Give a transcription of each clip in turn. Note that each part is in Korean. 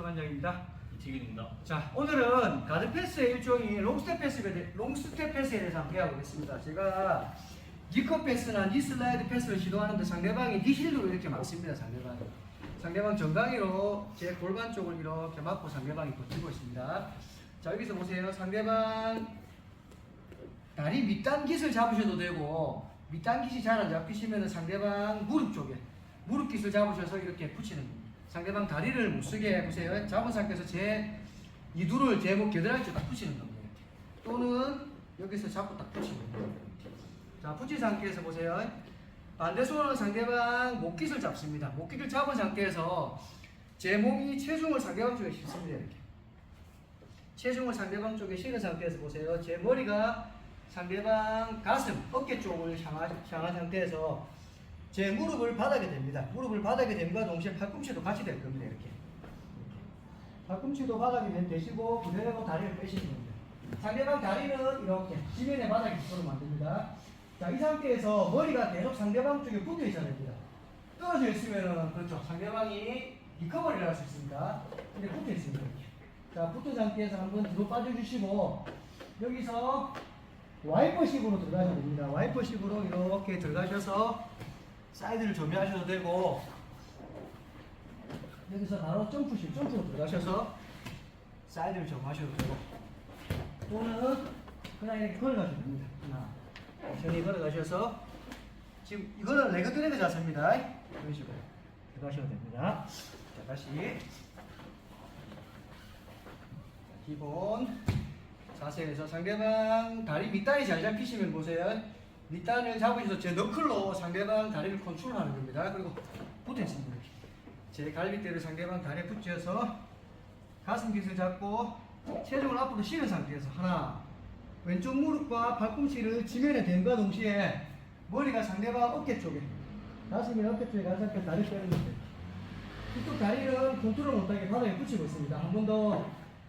박정환장입니다. 이태균입니다. 자, 오늘은 가드 패스의 일종인 롱스텝 패스에, 대- 롱스텝 패스에 대해서 함께 하고 있습니다. 제가 니커 패스나 니 슬라이드 패스를 시도하는데 상대방이 니 힐로 이렇게 막습니다. 상대방이. 상대방 정강이로 제 골반 쪽을 이렇게 막고 상대방이 버티고 있습니다. 자, 여기서 보세요. 상대방 다리 밑단깃을 잡으셔도 되고 밑단깃이 잘 안 잡히시면 상대방 무릎 쪽에 무릎 깃을 잡으셔서 이렇게 붙이는 겁니다. 상대방 다리를 못 쓰게 해보세요. 잡은 상태에서 제 이두를 제목 겨드랑이 쪽 딱 붙이는 겁니다. 또는 여기서 잡고 딱 붙이는 겁니다. 자, 붙인 상태에서 보세요. 반대 손으로 상대방 목깃을 잡습니다. 목깃을 잡은 상태에서 제 몸이 체중을 상대방 쪽에 싣습니다. 이렇게. 체중을 상대방 쪽에 실은 상태에서 보세요. 제 머리가 상대방 가슴, 어깨 쪽을 향한, 향한 상태에서 제 무릎을 바닥에 댑니다. 무릎을 바닥에 댐과 동시에 팔꿈치도 같이 될 겁니다. 이렇게. 팔꿈치도 바닥에 댐 대시고 그대로 다리를 빼시는 겁니다. 상대방 다리는 이렇게 지면에 바닥에 있도록 만듭니다. 자, 이 상태에서 머리가 계속 상대방 쪽에 붙어 있어야 됩니다. 떨어져 있으면은 그렇죠. 상대방이 리커버리를 할 수 있습니다. 근데 붙어 있습니다. 이렇게. 자, 붙은 상태에서 한번 뒤로 빠져주시고 여기서 와이퍼식으로 들어가셔야 됩니다. 와이퍼식으로 이렇게 들어가셔서 사이드를 정비하셔도 되고 여기서 바로 점프식, 점프로 들어가셔서 사이드를 정하셔도 되고 또는 그냥 이렇게 걸어가셔도 됩니다. 하나, 천천히 걸어가셔서 지금 이거는 레그 드래그 자세입니다. 이런 식으로 들어가셔도 됩니다. 자, 다시 기본 자세에서 상대방 다리 밑단이 잘 잡히시면 보세요. 밑단을 잡으셔서 제 너클로 상대방 다리를 컨트롤하는 겁니다. 그리고 붙어 있습니다. 이렇게. 제 갈비뼈를 상대방 다리에 붙여서 가슴 깃을 잡고 체중을 앞으로 실은 상태에서 하나 왼쪽 무릎과 팔꿈치를 지면에 댄과 동시에 머리가 상대방 어깨 쪽에 가슴이 어깨 쪽에 간 상태 다리 빼는 겁니다. 이쪽 다리는 컨트롤 못하게 바닥에 붙이고 있습니다. 한 번 더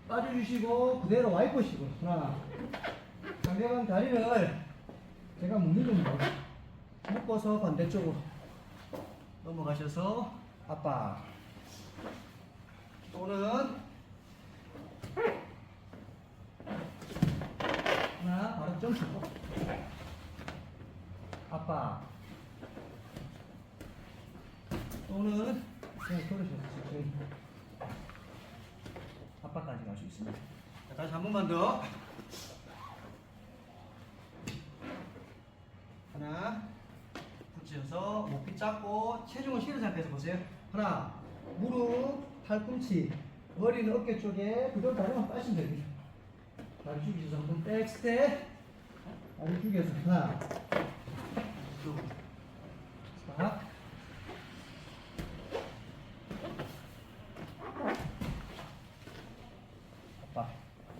빠져주시고 그대로 와이퍼식으로 하나 상대방 다리를 제가 묶는 겁니다. 묶어서 반대쪽으로 넘어가셔서 압박 또는 하나 바로 점프 압박 또는 그냥 걸으셔서 저희 압박까지 갈 수 있습니다. 자, 다시 한 번만 더. 하나, 목이 잡고 체중을 실은 상태에서 보세요. 하나, 무릎, 팔꿈치, 머리는 어깨 쪽에 그대로 다리만 빠시면 됩니다. 다리 죽이셔서 한번 백스텝, 다리 죽여서 하나, 둘.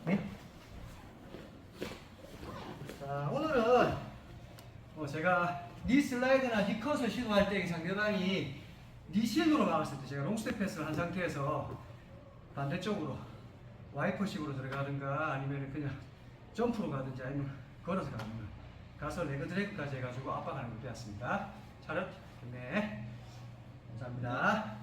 네? 자, 오늘은 뭐 제가 니 슬라이드나 니 컷을 시도할 때 상대방이 니 실드로 막았을 때 제가 롱스텝 패스를 한 상태에서 반대쪽으로 와이퍼식으로 들어가든가 아니면 그냥 점프로 가든지 아니면 걸어서 가든가 가서 레그 드래그까지 해가지고 압박하는 걸 배웠습니다. 차렷. 네. 감사합니다.